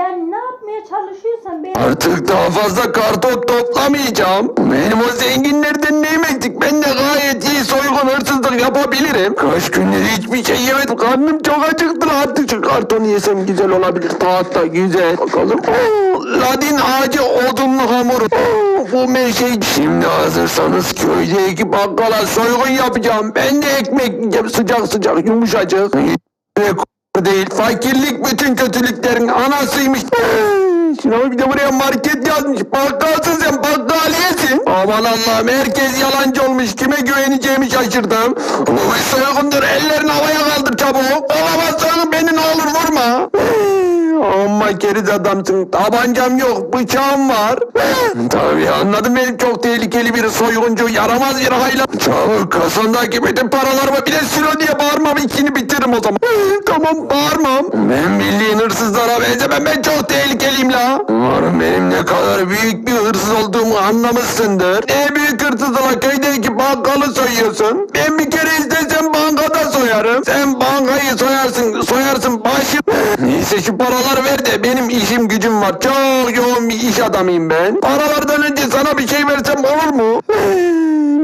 Yani ne yapmaya çalışıyorsan ben... Artık daha fazla karton toplamayacağım. Benim o zenginlerden neyim eksik? Ben de gayet iyi soygun hırsızlık yapabilirim. Kaç gündür hiçbir şey yemedim. Karnım çok acıktı. Artık şu kartonu yesem güzel olabilir. Tahat da güzel. Bakalım. Oo, Ladin ağacı odunlu hamur. Oo, bu meşe. Şimdi hazırsanız köydeki bakkala soygun yapacağım. Ben de ekmek yiyeceğim sıcak sıcak yumuşacık. Değil. Fakirlik bütün kötülüklerin anasıymış. Şuna bir de buraya market yazmış. Bakkalsın sen bakkaliyesin. Aman Allah'ım herkes yalancı olmuş. Kime güveneceğimi şaşırdım. Bu soygundur. Ellerini havaya kaldır çabuk. Vurma. Keriz adamsın. Tabancam yok. Bıçağım var. Tabii anladım benim çok tehlikeli bir soyguncu. Yaramaz bir hayla. Çabuk kasandaki bütün paralarımı bir de silo diye bağırmam. İkini bitiririm o zaman. tamam bağırmam. Ben bildiğin hırsızlara benzemem. Ben çok tehlikeliyim la. Umarım benim ne kadar büyük bir hırsız olduğumu anlamışsındır. Ne büyük hırsız la köydeki bakkalı soyuyorsun. Ben bir kere Neyse şu paraları ver de benim işim gücüm var. Çok yoğun bir iş adamıyım ben. Paralardan önce sana bir şey versem olur mu?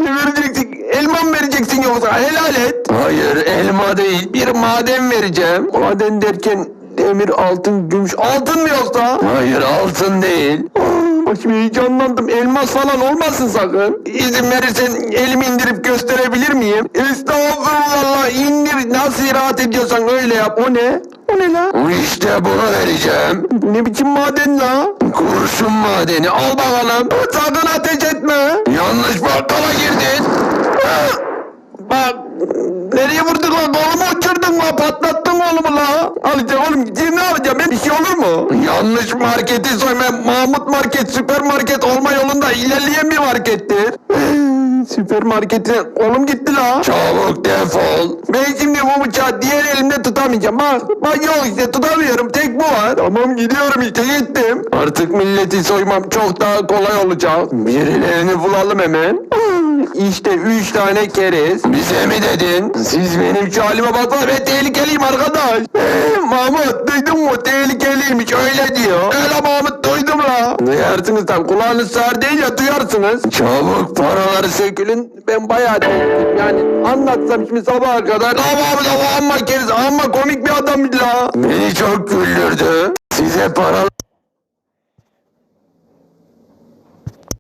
ne vereceksin? Elma mı vereceksin yoksa? Helal et. Hayır elma değil. Bir maden vereceğim. Maden derken demir, altın, gümüş. Altın mı yoksa? Hayır altın değil. Şimdi heyecanlandım. Elmas falan olmasın sakın. İzin verirsen elimi indirip gösterebilir miyim? Estağfurullah indir. Nasıl rahat ediyorsan öyle yap. O ne? O ne la? İşte bunu vereceğim. Ne biçim maden la? Kurşun madeni. Al bakalım. Sakın ateş etme. Yanlış bakkala girdin. Bak nereye vurdun lan kolumu uçurdun lan patlattın kolumu la Alacağım oğlum gideyim ne yapacağım ben bir şey olur mu? Yanlış marketi soyma Mahmut market süpermarket olma yolunda ilerleyen bir markettir Süpermarkete oğlum gitti la. Çabuk defol. Ben şimdi bu bıçağı diğer elimde tutamayacağım. Bak Bak yok işte tutamıyorum. Tek bu var. Tamam gidiyorum işte gittim. Artık milleti soymam çok daha kolay olacak. Birilerini bulalım hemen işte üç tane keriz. Bize mi dedin? Siz benim şu halime bakma ben tehlikeliyim arkadaş. Ee, Mahmut duydun mu? Tehlikeliymiş öyle diyor. Öyle Mahmut duydum la. Duyarsınız tam kulağınız sağır değil ya duyarsınız. Çabuk paraları sökülün. Ben bayağı tehlikeliyim yani anlatsam şimdi sabaha kadar. La Mahmut ama amma keriz amma komik bir adam la. Beni çok güldürdü. Size paralar